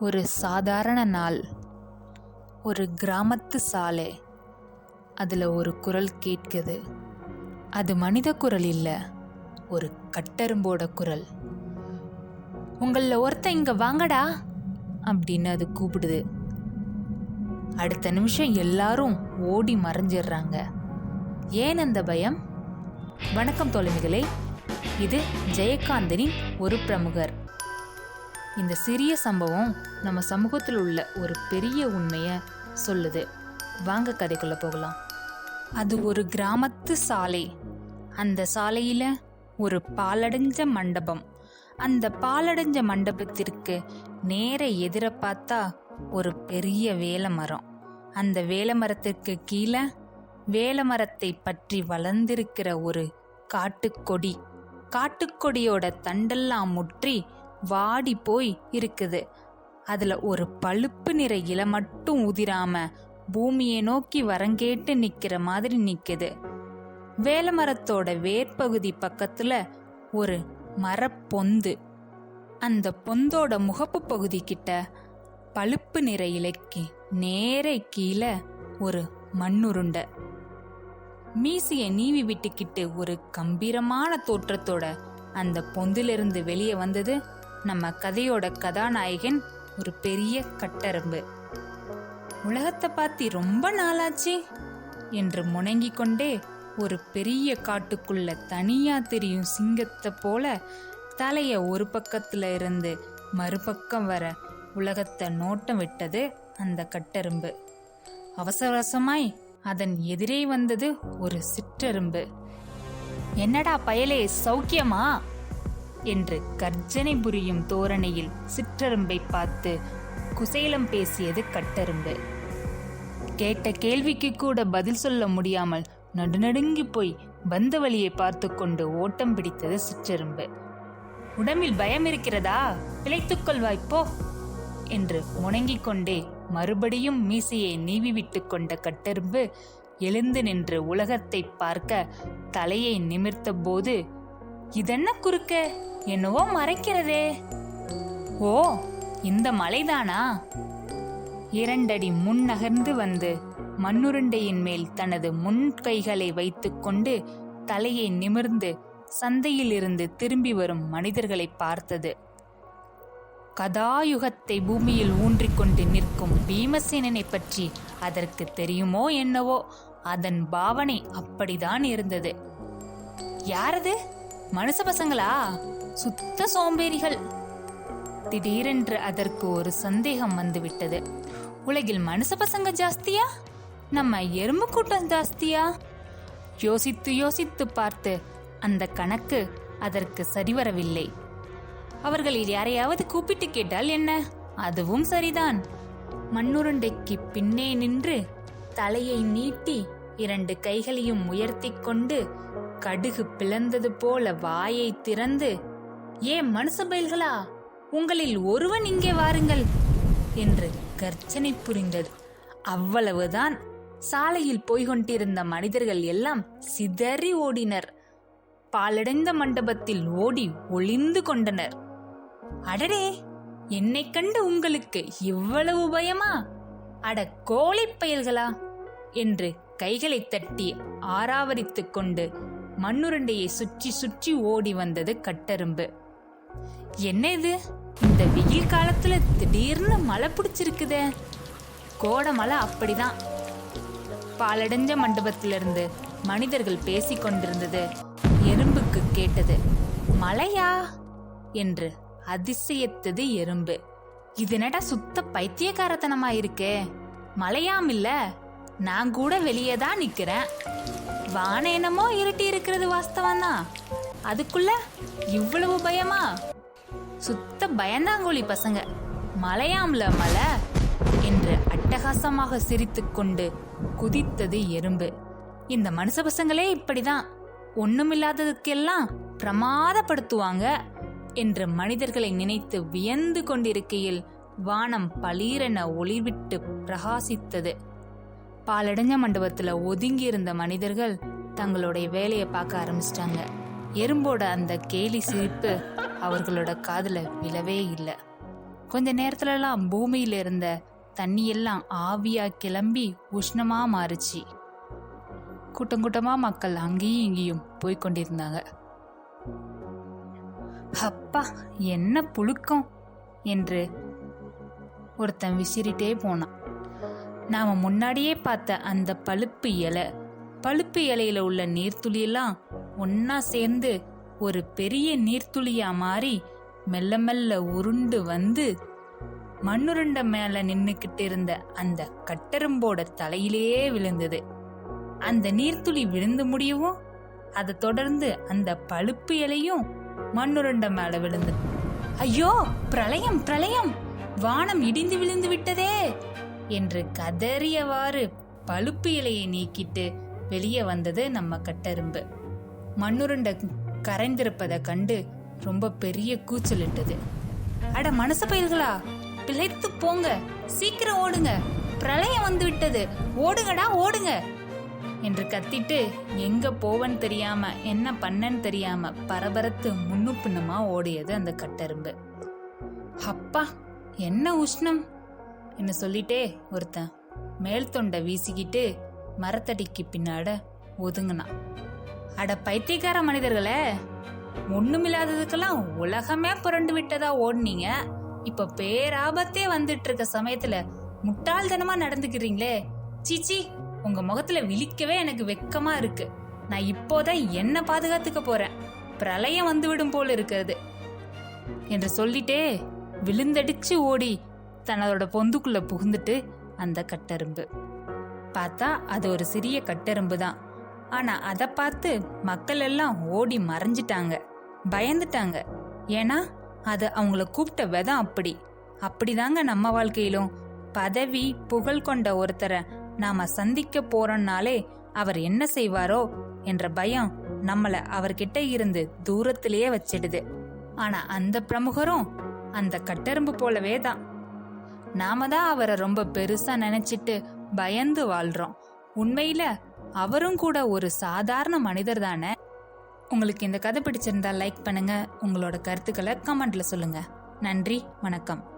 ஒரு சாதாரண நாள். ஒரு கிராமத்து சாலை. அதில் ஒரு குரல் கேட்குது. அது மனித குரல் இல்லை ஒரு கட்டெரும்போட குரல். உங்களில் ஒருத்தன் இங்கே வாங்கடா அப்படின்னு அது கூப்பிடுது. அடுத்த நிமிஷம் எல்லாரும் ஓடி மறைஞ்சிடுறாங்க ஏன் அந்த பயம்? வணக்கம் தோழமைகளே இது ஜெயகாந்தனின் ஒரு பிரமுகர். இந்த சிறிய சம்பவம் நம்ம சமூகத்தில் உள்ள ஒரு பெரிய உண்மையை சொல்லுது. வாங்க கதைக்குள்ளே போகலாம். அது ஒரு கிராமத்து சாலை. அந்த சாலையில் ஒரு பாலடைஞ்ச மண்டபம். அந்த பாலடைஞ்ச மண்டபத்திற்கு நேர எதிர பார்த்தா ஒரு பெரிய வேல மரம் அந்த வேல மரத்திற்கு கீழே வேல மரத்தை பற்றி வளர்ந்திருக்கிற ஒரு காட்டுக்கொடி. காட்டுக்கொடியோட தண்டெல்லாம் முற்றி வாடி போய் இருக்குது. அதுல ஒரு பழுப்பு நிற இலை மட்டும் உதிராம பூமியை நோக்கி வரங்கேட்டு நிக்கிற மாதிரி நிக்குது. வேலமரத்தோட வேர்பகுதி பக்கத்துல ஒரு மரப்பொந்து. அந்த பொந்தோட முகப்பு பகுதி கிட்ட பழுப்பு நிற இலைக்கு நேரே கீழே ஒரு மண்ணுருண்டை. மீசியை நீவி விட்டுக்கிட்டு ஒரு கம்பீரமான தோற்றத்தோட அந்த பொந்திலிருந்து வெளியே வந்தது நம்ம கதையோட கதாநாயகன் ஒரு பெரிய கட்டரும்பு. உலகத்தை பார்த்து ரொம்ப நாளாச்சு என்று முணங்கிக் கொண்டே ஒரு பெரிய காட்டுக்குள்ள தனியா தெரியும் சிங்கத்தை போல தலைய ஒரு பக்கத்துல இருந்து மறுபக்கம் வர உலகத்தை நோட்டம் விட்டது அந்த கட்டெரும்பு. அவசரவசமாய் அதன் எதிரே வந்தது ஒரு சிற்றெரும்பு. என்னடா பயலே சௌக்கியமா? என்று கர்ஜனை புரியும் தோரணையில் சிற்றரும்பை பார்த்து குசேலம் பேசியது கட்டரும்பு. கேட்ட கேள்விக்கு கூட பதில் சொல்ல முடியாமல் நடுநடுங்கி போய் வந்த வழியை பார்த்து கொண்டு ஓட்டம் பிடித்தது சிற்றெரும்பு. உடம்பில் பயம் இருக்கிறதா? பிழைத்துக் வாய்ப்போ போ! என்று முணங்கிக் கொண்டே மறுபடியும் மீசையை நீவி விட்டு கொண்ட கட்டெரும்பு எழுந்து நின்று உலகத்தை பார்க்க தலையை நிமிர்த்த போது இதென்ன குறுக்க? என்னவோ மறைக்கிறதே. ஓ இந்த மலைதானா? இரண்டடி முன்னகர்ந்து வந்து மண்ணுருண்டையின் மேல் தனது முன் கைகளை வைத்துக்கொண்டு தலையை நிமிர்ந்து சந்தையிலிருந்து திரும்பி வரும் மனிதர்களை பார்த்தது. கதாயுகத்தை பூமியில் ஊன்றிக்கொண்டு நிற்கும் பீமசேனனை பற்றி அதற்கு தெரியுமோ என்னவோ அதன் பாவனை அப்படிதான் இருந்தது. யாரது? மனுஷ பசங்களா? சுத்த சோம்பேறிகள். திடீரென்று அதற்கு ஒரு சந்தேகம் வந்துவிட்டது. உலகில் மனுஷ பசங்க ஜாஸ்தியா? நம்ம எறும்பு கூட்டம் ஜாஸ்தியா? யோசித்து யோசித்து பார்த்து அந்த கணக்கு அதற்கு சரிவரவில்லை. அவர்களில் யாரையாவது கூப்பிட்டு கேட்டால் என்ன? அதுவும் சரிதான். மண்ணுருண்டைக்கு பின்னே நின்று தலையை நீட்டி இரண்டு கைகளையும் உயர்த்தி கொண்டு கடுகு பிளந்தது போல வாயை திறந்து ஏ மனுஷ பயல்களா உங்களில் ஒருவன் இங்கே வாருங்கள் என்று கர்ச்சனை புரிந்தது. அவ்வளவுதான். சாலையில் போய்க் கொண்டிருந்த மனிதர்கள் எல்லாம் சிதறி ஓடினர். பாலடைந்த மண்டபத்தில் ஓடி ஒளிந்து கொண்டனர். அடடே என்னை கண்டு உங்களுக்கு இவ்வளவு பயமா? அட கோழி பயல்களா? என்று கைகளை தட்டி ஆராவரித்துக் கொண்டு மண்ணுருண்டையை சுற்றி சுற்றி ஓடி வந்தது கட்டெரும்பு. என்ன இது இந்த வெயில் காலத்துல திடீர்னு மழை பிடிச்சிருக்குதே. கோடை மழை அப்படிதான். பாலடைஞ்ச மண்டபத்திலிருந்து மனிதர்கள் பேசிக்கொண்டிருந்தது எறும்புக்கு கேட்டது மழையா? என்று அதிசயத்தது எறும்பு. இது என்னடா சுத்த பைத்தியக்காரத்தனமா இருக்கே? மழையாம் இல்ல. நான் கூட வெளியே தான் நிக்கிறேன். வானம் என்னமோ இருட்டி இருக்கிறது வாஸ்தவம் தான் அதுக்குள்ள இவ்வளவு பயமா? சுத்த பயந்தாங்கோழி பசங்க. மலையாம்ல மலை என்று அட்டகாசமாக சிரித்துக்கொண்டு குதித்தது எறும்பு. இந்த மனுஷ பசங்களே இப்படிதான். ஒண்ணுமில்லாததுக்கெல்லாம் பிரமாதப்படுத்துவாங்க என்று மனிதர்களை நினைத்து வியந்து கொண்டிருக்கையில் வானம் பளீரென ஒளிவிட்டு பிரகாசித்தது. பாலடைஞ்ச மண்டபத்தில் ஒதுங்கி இருந்த மனிதர்கள் தங்களுடைய வேலையை பார்க்க ஆரம்பிச்சிட்டாங்க. எறும்போட அந்த கேலி சிரிப்பு அவர்களோட காதில் விழவே இல்லை. கொஞ்ச நேரத்துலலாம் பூமியில் இருந்த தண்ணியெல்லாம் ஆவியாக கிளம்பி உஷ்ணமாக மாறுச்சு. கூட்டம் கூட்டமாக மக்கள் அங்கேயும் இங்கேயும் போய்கொண்டிருந்தாங்க அப்பா என்ன புழுக்கம்? என்று ஒருத்தன் விசிறிட்டே போனான். நாம முன்னாடியே பார்த்த அந்த பழுப்பு இலை. பழுப்பு இலையில உள்ள நீர்த்துளியெல்லாம் ஒன்னா சேர்ந்து ஒரு பெரிய நீர்த்துளியா மாறி மெல்ல மெல்ல உருண்டு வந்து மண்ணுருண்ட மேல நின்னுக்கிட்டு இருந்த அந்த கட்டெரும்போட தலையிலேயே விழுந்தது. அந்த நீர்த்துளி விழுந்து முடியவும் அதை தொடர்ந்து அந்த பழுப்பு இலையும் மண்ணுருண்ட மேல விழுந்தது. ஐயோ பிரளயம் பிரளயம்! வானம் இடிந்து விழுந்து விட்டதே! என்று கதறியவாறு பழுப்பு இலையை நீக்கிட்டு வெளியே வந்தது நம்ம கட்டெரும்பு. மண்ணுருண்டை கரைந்திருப்பதை கண்டு ரொம்ப பெரிய கூச்சலிட்டது. அட மனசு பயிர்களா பிழைத்து போங்க. சீக்கிரம் ஓடுங்க. பிரளயம் வந்து விட்டது ஓடுங்கடா ஓடுங்க. என்று கத்திட்டு எங்க போவன் தெரியாம என்ன பண்ணன்னு தெரியாம பரபரத்து முன்னு ஓடியது அந்த கட்டெரும்பு. அப்பா என்ன உஷ்ணம்? என்று சொல்லிட்டே ஒருத்தன் மேல் தொண்டை வீசிக்கிட்டு மரத்தடிக்கு பின்னாட ஒதுங்கினான். அட பைத்தியக்கார மனிதர்களே ஒண்ணுமில்லாததுக்கெல்லாம் உலகமே புரண்டு விட்டதா ஓடுனீங்க. இப்ப பேராபத்தே வந்துட்டு இருக்க சமயத்துல முட்டாள்தனமா நடந்துக்கிறீங்களே. சீச்சி உங்க முகத்துல விழிக்கவே எனக்கு வெக்கமா இருக்கு. நான் இப்போதான் என்ன பாதுகாத்துக்க போறேன். பிரளயம் வந்துவிடும் போல இருக்கிறது. என்று சொல்லிட்டே விழுந்தடிச்சு ஓடி தன்னதோட பொந்துக்குள்ள புகுந்துட்டு அந்த கட்டெரும்பு. பார்த்தா அது ஒரு சிறிய கட்டெரும்பு தான். ஆனா அதை பார்த்து மக்கள் எல்லாம் ஓடி மறைஞ்சிட்டாங்க. பயந்துட்டாங்க. ஏன்னா அது அவங்கள கூப்பிட்ட விதம் அப்படி. அப்படிதாங்க நம்ம வாழ்க்கையிலும். பதவி புகழ் கொண்ட ஒருத்தரை நாம சந்திக்க போறோம்னாலே அவர் என்ன செய்வாரோ என்ற பயம் நம்மள அவர்கிட்ட இருந்து தூரத்திலேயே வச்சிடுது. ஆனா அந்த பிரமுகரும் அந்த கட்டெரும்பு போலவே தான். நாம தான் அவரை ரொம்ப பெருசா நினைச்சிட்டு பயந்து வாழ்றோம். உண்மையில அவரும் கூட ஒரு சாதாரண மனிதர் தானே? உங்களுக்கு இந்த கதை பிடிச்சிருந்தா லைக் பண்ணுங்க. உங்களோட கருத்துக்களை கமெண்ட்ல சொல்லுங்க. நன்றி வணக்கம்.